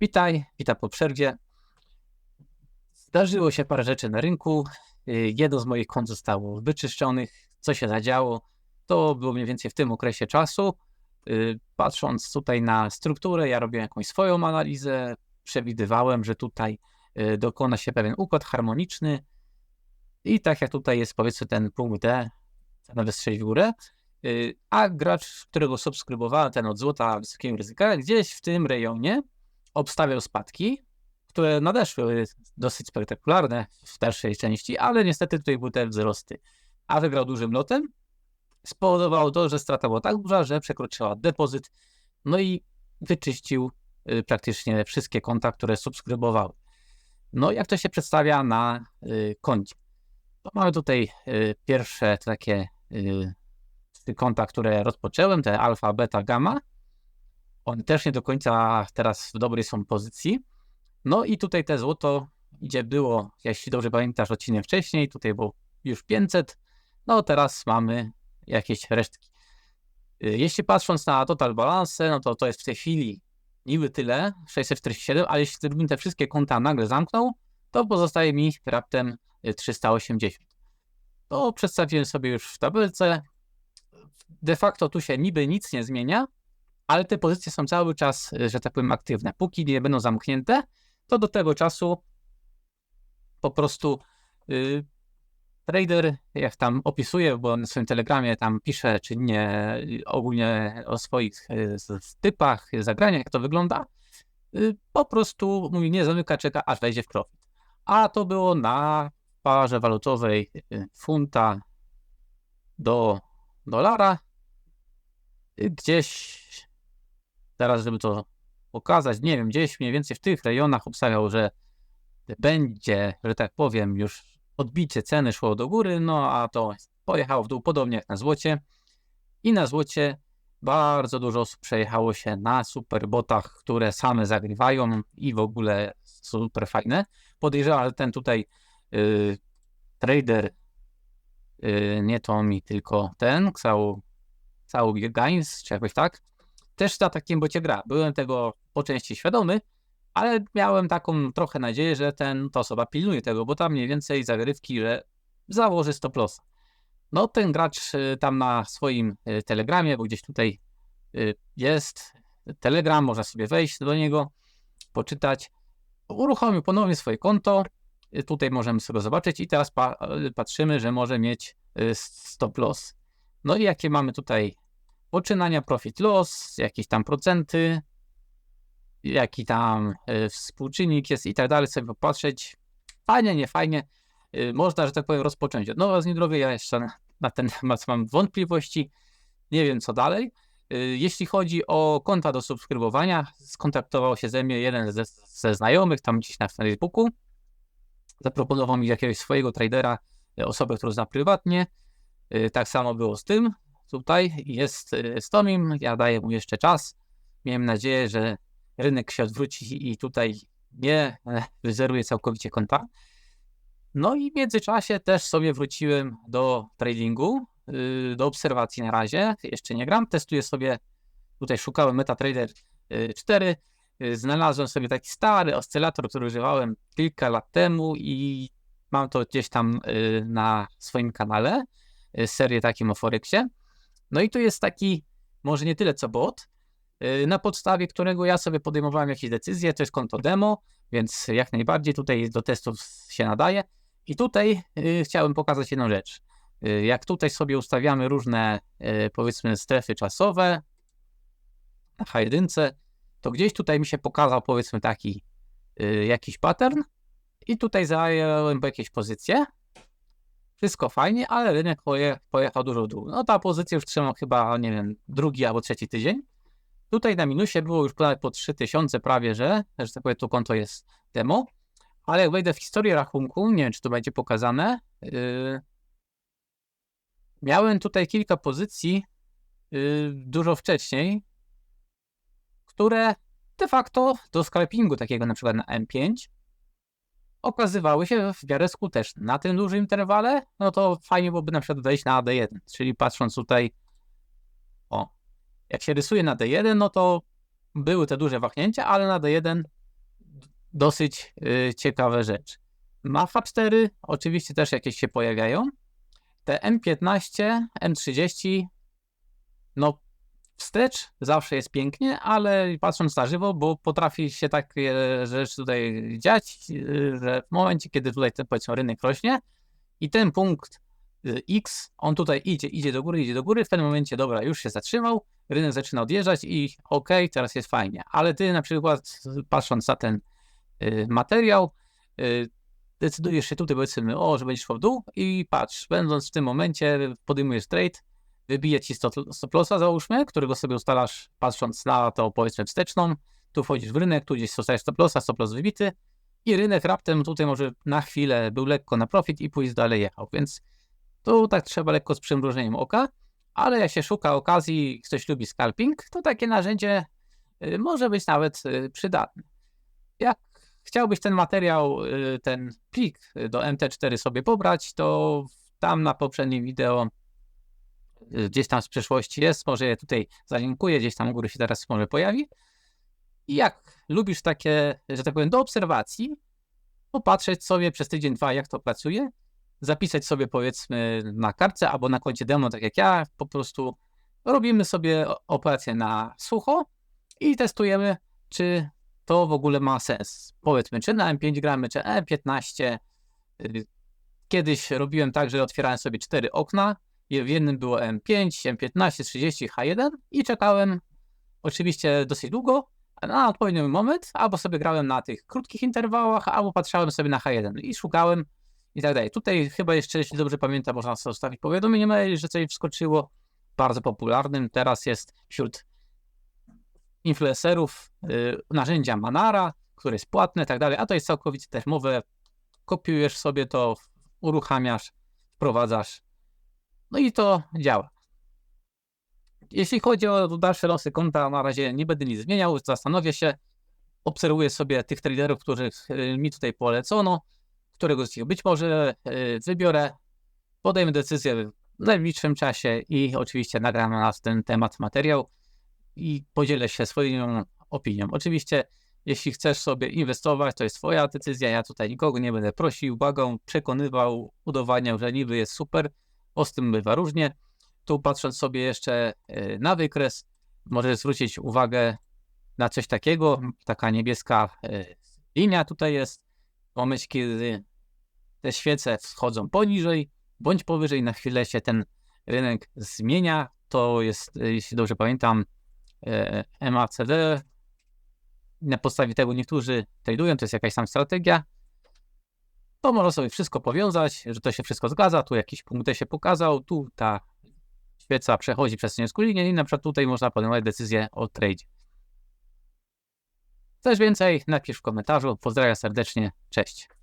Witaj, witam po przerwie. Zdarzyło się parę rzeczy na rynku. Y, Jedno z moich kont zostało wyczyszczonych. Co się zadziało? To było mniej więcej w tym okresie czasu. Y, Patrząc tutaj na strukturę, ja robiłem jakąś swoją analizę. Przewidywałem, że tutaj y, dokona się pewien układ harmoniczny. I tak jak tutaj jest powiedzmy ten punkt D, nawet strzelić w górę, a gracz, którego subskrybowałem, ten od złota wysokiego ryzyka, gdzieś w tym rejonie obstawiał spadki, które nadeszły dosyć spektakularne w dalszej części, ale niestety tutaj były te wzrosty. A wygrał dużym lotem. Spowodowało to, że strata była tak duża, że przekroczyła depozyt, no i wyczyścił y, praktycznie wszystkie konta, które subskrybowały. No jak to się przedstawia na y, koncie? To mamy tutaj y, pierwsze takie trzy konta, które rozpocząłem, te alfa, beta, gamma. One też nie do końca teraz w dobrej są pozycji. No i tutaj te złoto, gdzie było, jeśli dobrze pamiętasz, odcinek wcześniej, tutaj było już 500, no teraz mamy jakieś resztki. Y, Jeśli patrząc na total balance, no to to jest w tej chwili niby tyle, 647, ale jeśli bym te wszystkie konta nagle zamknął, to pozostaje mi raptem y, 380. To przedstawiłem sobie już w tabelce. De facto tu się niby nic nie zmienia, ale te pozycje są cały czas, y, że tak powiem, aktywne. Póki nie będą zamknięte, to do tego czasu po prostu y, trader, jak tam opisuje, bo na swoim telegramie tam pisze, czy nie, y, ogólnie o swoich y, z typach, y, zagraniach, jak to wygląda, y, po prostu mówi, nie zamyka, czeka, aż wejdzie w profit. A to było na parze walutowej funta do dolara, gdzieś teraz, żeby to pokazać, nie wiem, gdzieś mniej więcej w tych rejonach obstawiał, że będzie, że tak powiem, już odbicie ceny szło do góry, no a to pojechało w dół, podobnie jak na złocie. I na złocie bardzo dużo osób przejechało się na superbotach, które same zagrywają i w ogóle super fajne. Podejrzewam, że ten tutaj y, trader, y, nie to mi, tylko ten, Ksał, Ksał Gains, czy jakoś tak, też na takim bocie gra. Byłem tego po części świadomy, ale miałem taką trochę nadzieję, że ten, ta osoba pilnuje tego, bo tam mniej więcej zagrywki, że założy stop loss. No ten gracz y, tam na swoim y, telegramie, bo gdzieś tutaj y, jest telegram, można sobie wejść do niego, poczytać. Uruchomił ponownie swoje konto. Tutaj możemy sobie zobaczyć i teraz pa, patrzymy, że może mieć stop loss. No i jakie mamy tutaj poczynania profit loss, jakieś tam procenty, jaki tam y, współczynnik jest i tak dalej, sobie popatrzeć. Fajnie, nie fajnie. Y, Można, że tak powiem, rozpocząć od nowa z niedrowy. Ja jeszcze na, na ten temat mam wątpliwości. Nie wiem, co dalej. Y, Jeśli chodzi o konta do subskrybowania, skontaktował się ze mnie jeden ze, ze znajomych, tam gdzieś na Facebooku. Zaproponował mi jakiegoś swojego tradera, y, osobę, którą zna prywatnie. Tak samo było z tym. Tutaj jest y, z Tomim. Ja daję mu jeszcze czas. Miałem nadzieję, że rynek się odwróci i tutaj nie e, wyzeruje całkowicie konta. No i w międzyczasie też sobie wróciłem do tradingu, yy, do obserwacji na razie. Jeszcze nie gram, testuję sobie, tutaj szukałem MetaTrader yy, 4. Yy, Znalazłem sobie taki stary oscylator, który używałem kilka lat temu i mam to gdzieś tam na swoim kanale, serię takim o Forexie. No i tu jest taki, może nie tyle co bot, y, na podstawie którego ja sobie podejmowałem jakieś decyzje. To jest konto demo, więc jak najbardziej tutaj do testów się nadaje. I tutaj y, chciałem pokazać jedną rzecz. Y, jak tutaj sobie ustawiamy różne, powiedzmy, strefy czasowe na H1, to gdzieś tutaj mi się pokazał, powiedzmy, taki jakiś pattern. I tutaj zająłem jakieś pozycje. Wszystko fajnie, ale rynek poje, pojechał dużo w dół. No ta pozycja już trzymał chyba, nie wiem, drugi albo trzeci tydzień. Tutaj na minusie było już prawie po 3000 prawie, że, że tak powiem, to konto jest demo. Ale jak wejdę w historię rachunku, nie wiem, czy to będzie pokazane, yy, miałem tutaj kilka pozycji yy, dużo wcześniej, które de facto do scalpingu takiego na przykład na M5 okazywały się w miarę skuteczne. Na tym dużym interwale, no to fajnie byłoby na przykład wejść na AD1, czyli patrząc tutaj, o, jak się rysuje na D1, no to były te duże wahnięcia, ale na D1 dosyć y, ciekawe rzeczy. Mafa 4 oczywiście też jakieś się pojawiają. Te M15, M30, no wstecz zawsze jest pięknie, ale patrząc na żywo, bo potrafi się takie rzeczy tutaj dziać, y, że w momencie, kiedy tutaj ten powiedzmy rynek rośnie i ten punkt y, X, on tutaj idzie, idzie do góry, idzie do góry, w pewnym momencie, dobra, już się zatrzymał, rynek zaczyna odjeżdżać i ok, teraz jest fajnie, ale ty na przykład patrząc na ten materiał, decydujesz się tutaj powiedzmy, o, że będziesz szło w dół i patrz, będąc w tym momencie podejmujesz trade, wybije ci stop lossa załóżmy, którego sobie ustalasz patrząc na to powiedzmy wsteczną, tu wchodzisz w rynek, tu gdzieś dostajesz stop lossa, stop loss wybity i rynek raptem tutaj może na chwilę był lekko na profit i pójść dalej jechał, więc tu tak trzeba lekko z przymrużeniem oka, ale jak się szuka okazji, ktoś lubi scalping, to takie narzędzie y, może być nawet y, przydatne. Jak chciałbyś ten materiał, y, ten plik do MT4 sobie pobrać, to tam na poprzednim wideo gdzieś tam z przeszłości jest, może je tutaj zalinkuję, gdzieś tam u góry się teraz może pojawi. I jak lubisz takie, że tak powiem, do obserwacji, popatrzeć sobie przez tydzień, dwa, jak to pracuje, zapisać sobie powiedzmy na kartce albo na koncie demo, tak jak ja, po prostu robimy sobie operację na sucho i testujemy, czy to w ogóle ma sens. Powiedzmy, czy na M5 gramy, czy M15. Kiedyś robiłem tak, że otwierałem sobie cztery okna, w jednym było M5, M15, 30, H1 i czekałem oczywiście dosyć długo na odpowiedni moment, albo sobie grałem na tych krótkich interwałach, albo patrzałem sobie na H1 i szukałem i tak dalej. Tutaj chyba jeszcze, jeśli dobrze pamiętam, można sobie zostawić powiadomienie mail, że coś wskoczyło. Bardzo popularnym teraz jest wśród influencerów yy, narzędzia Manara, które jest płatne i tak dalej, a to jest całkowicie też mowe. Kopiujesz sobie to, uruchamiasz, wprowadzasz, no i to działa. Jeśli chodzi o dalsze losy konta, na razie nie będę nic zmieniał, zastanowię się, obserwuję sobie tych traderów, których y, mi tutaj polecono, którego z nich być może y, wybiorę, podejmę decyzję w najbliższym czasie i oczywiście nagram na ten temat materiał i podzielę się swoją opinią. Oczywiście, jeśli chcesz sobie inwestować, to jest Twoja decyzja. Ja tutaj nikogo nie będę prosił, błagał, przekonywał, udowadniał, że niby jest super, bo z tym bywa różnie. Tu patrząc sobie jeszcze y, na wykres, możesz zwrócić uwagę na coś takiego. Taka niebieska y, linia tutaj jest. Momencie, kiedy te świece wchodzą poniżej bądź powyżej, na chwilę się ten rynek zmienia. To jest, jeśli dobrze pamiętam, e, MACD. Na podstawie tego niektórzy tradują, to jest jakaś tam strategia. To można sobie wszystko powiązać, że to się wszystko zgadza. Tu jakiś punkt się pokazał, tu ta świeca przechodzi przez niebieską linię i na przykład tutaj można podejmować decyzję o trade. Chcesz więcej? Napisz w komentarzu. Pozdrawiam serdecznie. Cześć.